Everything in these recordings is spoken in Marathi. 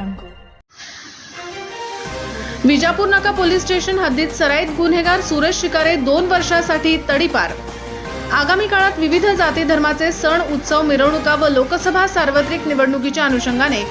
jungle. विजापूर नाका पोलीस स्टेशन हद्दीत सराईत गुन्हेगार सुरेश शिकारे दोन वर्षासाठी तडीपार आगामी काळात विविध जाती धर्माचे सण उत्सव मिरवणुका व लोकसभा सार्वत्रिक निवडणुकीच्या अनुषंगाने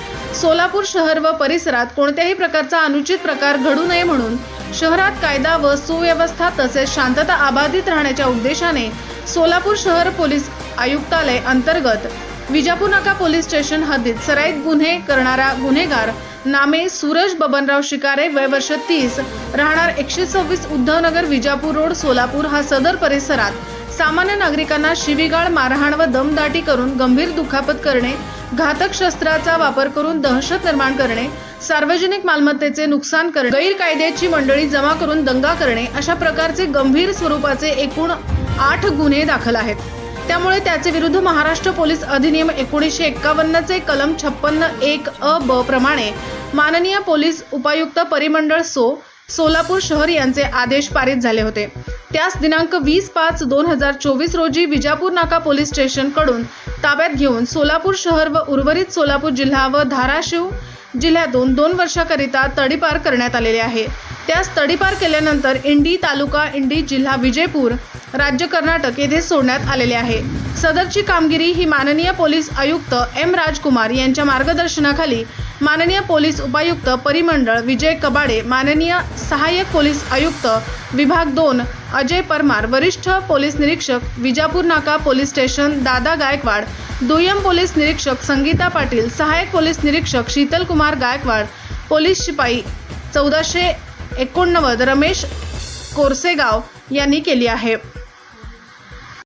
सोलापूर शहर व परिसरात कोणत्याही प्रकारचा अनुचित प्रकार घडू नये म्हणून शहरात कायदा व सुव्यवस्था तसेच शांतता अबाधित राहण्याच्या उद्देशाने सोलापूर शहर पोलीस आयुक्तालय अंतर्गत विजापूर नाका पोलीस स्टेशन हद्दीत सराईत गुन्हे करणारा गुन्हेगार नामे सूरज बबनराव शिकारे वय वर्ष तीस. राहणार एकशे सव्वीस उद्धवनगर विजापूर रोड सोलापूर हा सदर परिसरात सामान्य नागरिकांना शिवीगाळ मारहाण व दमदाटी करून गंभीर दुखापत करणे घातक शस्त्राचा वापर करून दहशत निर्माण करणे सार्वजनिक मालमत्तेचे नुकसान करणे गैरकायद्याची मंडळी जमा करून दंगा करणे अशा प्रकारचे गंभीर स्वरूपाचे एकूण आठ गुन्हे दाखल आहेत. त्यामुळे त्याचे विरुद्ध महाराष्ट्र पोलीस अधिनियम एकोणीसशे एक्कावन्नचे कलम छप्पन्न एक अ ब प्रमाणे माननीय पोलीस उपायुक्त परिमंडळ सो सोलापूर शहर यांचे आदेश पारित झाले होते. त्यास दिनांक वीस पाच दोन हजार चोवीस रोजी विजापूर नाका पोलीस स्टेशनकडून ताब्यात घेऊन सोलापूर शहर व उर्वरित सोलापूर जिल्हा व धाराशिव जिल्ह्यातून दोन वर्षाकरिता तडीपार करण्यात आलेले आहे. त्यास तडीपार केल्यानंतर इंडी तालुका इंडी जिल्हा विजयपूर राज्य कर्नाटक येथे सोडण्यात आलेले आहे. सदरची कामगिरी ही माननीय पोलीस आयुक्त एम राजकुमार यांच्या मार्गदर्शनाखाली माननीय पोलीस उपायुक्त परिमंडळ विजय कबाडे माननीय सहाय्यक पोलीस आयुक्त विभाग दोन अजय परमार वरिष्ठ पोलीस निरीक्षक विजापूर नाका पोलीस स्टेशन दादा गायकवाड दुय्यम पोलीस निरीक्षक संगीता पाटील सहाय्यक पोलीस निरीक्षक शीतल कुमार कुमार गायकवाड पोलीस शिपाई चौदाशे एकोणनव्वद रमेश कोरसेगाव यांनी केली आहे.